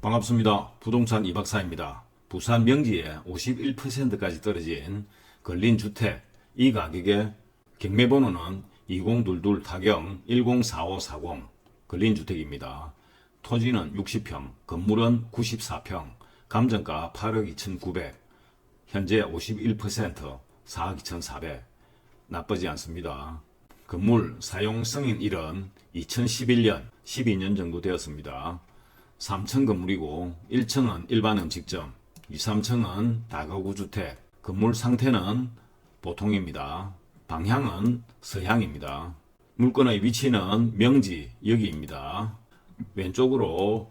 반갑습니다. 부동산 이박사입니다. 부산 명지에 51%까지 떨어진 걸린 주택 이 가격에 경매번호는 2022 타경 104540 걸린 주택입니다. 토지는 60평, 건물은 94평, 감정가 8억 2,900, 현재 51% 4억 2,400 나쁘지 않습니다. 건물 사용 승인 일은 2011년 12년 정도 되었습니다. 3층 건물이고 1층은 일반 음식점, 2, 3층은 다가구 주택, 건물 상태는 보통입니다. 방향은 서향입니다. 물건의 위치는 명지 여기입니다. 왼쪽으로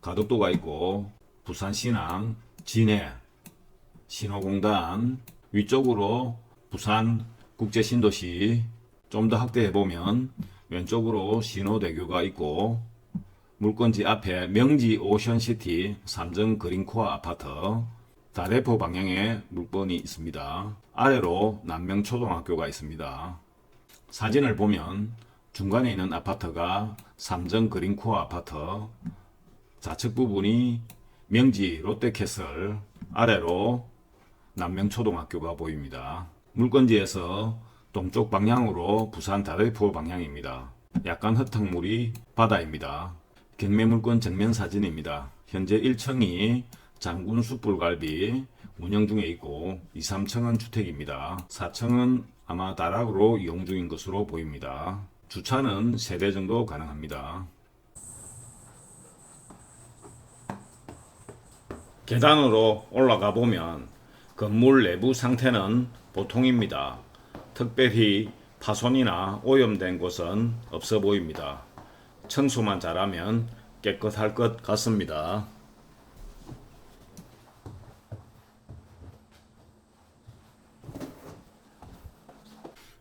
가덕도가 있고 부산 신항, 진해, 신호공단 위쪽으로 부산 국제신도시 좀 더 확대해 보면 왼쪽으로 신호대교가 있고 물건지 앞에 명지 오션시티 삼정 그린코어 아파트 다대포 방향에 물건이 있습니다. 아래로 남명초등학교가 있습니다. 사진을 보면 중간에 있는 아파트가 삼정 그린코어 아파트 좌측 부분이 명지 롯데캐슬 아래로 남명초등학교가 보입니다. 물건지에서 동쪽 방향으로 부산 다대포 방향입니다. 약간 흙탕물이 바다입니다. 경매물건 정면 사진입니다. 현재 1층이 장군 숯불갈비 운영 중에 있고 2, 3층은 주택입니다. 4층은 아마 다락으로 이용 중인 것으로 보입니다. 주차는 3대 정도 가능합니다. 계단으로 올라가 보면 건물 내부 상태는 보통입니다. 특별히 파손이나 오염된 곳은 없어 보입니다. 청소만 잘하면 깨끗할 것 같습니다.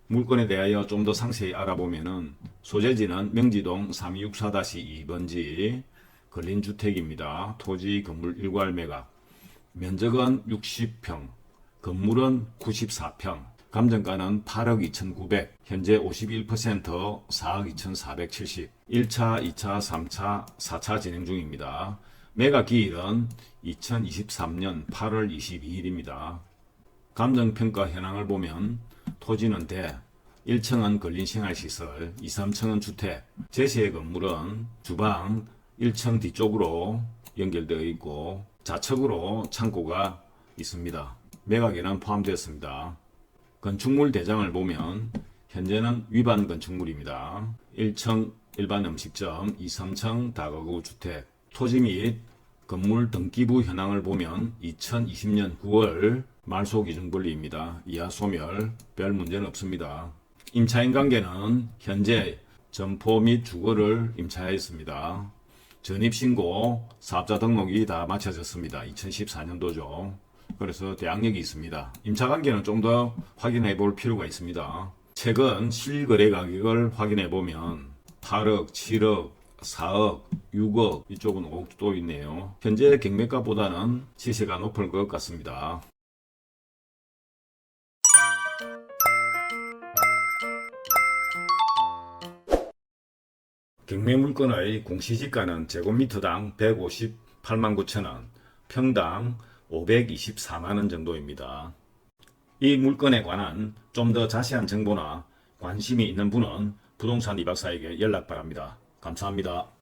물건에 대하여 좀 더 상세히 알아보면은 소재지는 명지동 3264-2번지 걸린 주택입니다. 토지 건물 일괄 매각. 면적은 60평, 건물은 94평, 감정가는 8억 2,900, 현재 51% 4억 2,470, 1차, 2차, 3차, 4차 진행 중입니다. 매각 기일은 2023년 8월 22일입니다. 감정평가 현황을 보면 토지는 대, 1층은 걸린 생활시설, 2, 3층은 주택, 제시의 건물은 주방 1층 뒤쪽으로 연결되어 있고 좌측으로 창고가 있습니다. 매각에는 포함되었습니다. 건축물 대장을 보면 현재는 위반 건축물입니다. 1층 일반 음식점, 2, 3층 다가구 주택, 토지 및 건물 등기부 현황을 보면 2020년 9월 말소 기준 분리입니다. 이하 소멸 별 문제는 없습니다. 임차인 관계는 현재 점포 및 주거를 임차하였습니다. 전입신고, 사업자 등록이 다 마쳐졌습니다. 2014년도죠. 그래서 대항력이 있습니다. 임차 관계는 좀 더 확인해 볼 필요가 있습니다. 최근 실거래 가격을 확인해 보면 8억, 7억, 4억, 6억 이쪽은 5억도 있네요. 현재 경매가보다는 시세가 높을 것 같습니다. 경매 물건의 공시지가는 제곱미터당 158만 9천 원, 평당 524만 원 정도입니다. 이 물건에 관한 좀 더 자세한 정보나 관심이 있는 분은 부동산 이박사에게 연락 바랍니다. 감사합니다.